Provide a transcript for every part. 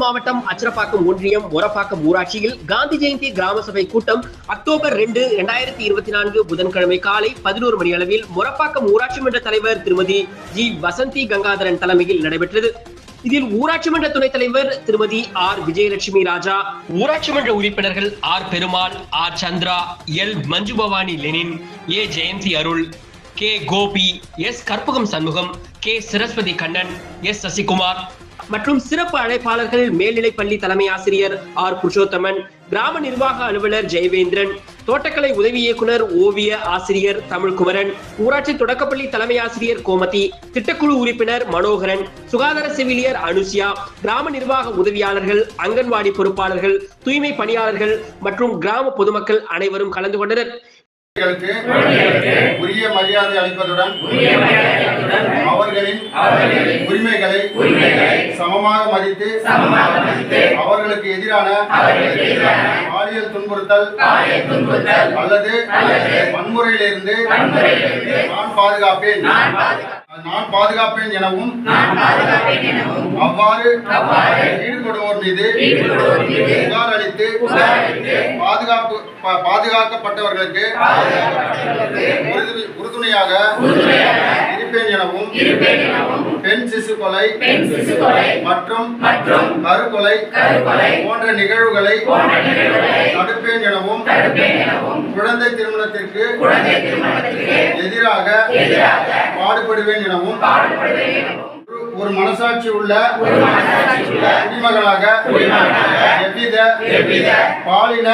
மாவட்டம் அச்சரப்பாக்கம் ஒன்றியம் மொரப்பாக்கம் ஊராட்சியில் காந்தி ஜெயந்தி கிராம சபை கூட்டம் அக்டோபர் ரெண்டு இரண்டாயிரத்தி இருபத்தி நான்கு புதன்கிழமை காலை பதினோரு மணி அளவில் மொரப்பாக்கம் ஊராட்சி மன்ற தலைவர் திருமதி ஜி வசந்தி கங்காதரன் தலைமையில் நடைபெற்றது. இதில் ஊராட்சி மன்ற துணைத் தலைவர் திருமதி ஆர் விஜயலட்சுமி ராஜா ஊராட்சி மன்ற உறுப்பினர்கள் R Perumal R Chandra L Manju Bhavani Lenin A Jayanthi Arul K Gopi S Karpagam Shanmugam K Saraswathi Kannan S Sasikumar மற்றும் சிறப்பு அழைப்பாளர்கள் மேல்நிலைப்பள்ளி தலைமை ஆசிரியர் ஆர். புருஷோத்தமன் கிராம நிர்வாக அலுவலர் ஜெயவேந்திரன் தோட்டக்கலை உதவி இயக்குனர் ஓவிய ஆசிரியர் தமிழ்குமரன் ஊராட்சி தொடக்கப்பள்ளி தலைமை ஆசிரியர் கோமதி திட்டக்குழு உறுப்பினர் மனோகரன் சுகாதார செவிலியர் அனுசியா கிராம நிர்வாக உதவியாளர்கள் அங்கன்வாடி பொறுப்பாளர்கள் தூய்மை பணியாளர்கள் மற்றும் கிராம பொதுமக்கள் அனைவரும் கலந்து கொண்டனர். உரிய மரியாதை அளிப்பதுடன் அவர்களின் உரிமைகளை சமமாக மதித்து அவர்களுக்கு எதிரான பாலியல் துன்புறுத்தல். அல்லது வன்முறையிலிருந்து நான் பாதுகாப்பேன். நான் பாதுகாப்பேன். எனவும் அவ்வாறு ஈடுபடுவோர் மீது புகார் அளித்து பாதுகாப்பு பாதுகாக்கப்பட்டவர்களுக்கு உறுதுணை- உறுதுணையாக இருப்பேன் எனவும் பெண் சிசு கொலை மற்றும் கருக்கொலை போன்ற நிகழ்வுகளை தடுப்பேன் எனவும் குழந்தை திருமணத்திற்கு எதிராக பாடுபடுவேன் எனவும் ஒரு- ஒரு மனசாட்சி உள்ள குடிமகனாக எவ்வித பாலின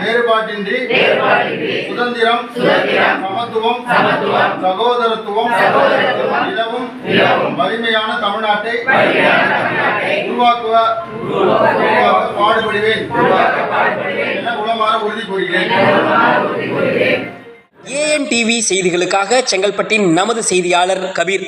வேறுபாட்டின்றி சுதந்திரம் சமத்துவம் சகோதரத்துவம் நிலவும் வலிமையான தமிழ்நாட்டை உருவாக்குவ உருவாக்க பாடுபடுவேன். என உளமாற உறுதி கூறுகிறேன். ஏஎன் டிவி செய்திகளுக்காக செங்கல்பட்டின் நமது செய்தியாளர் கபீர்.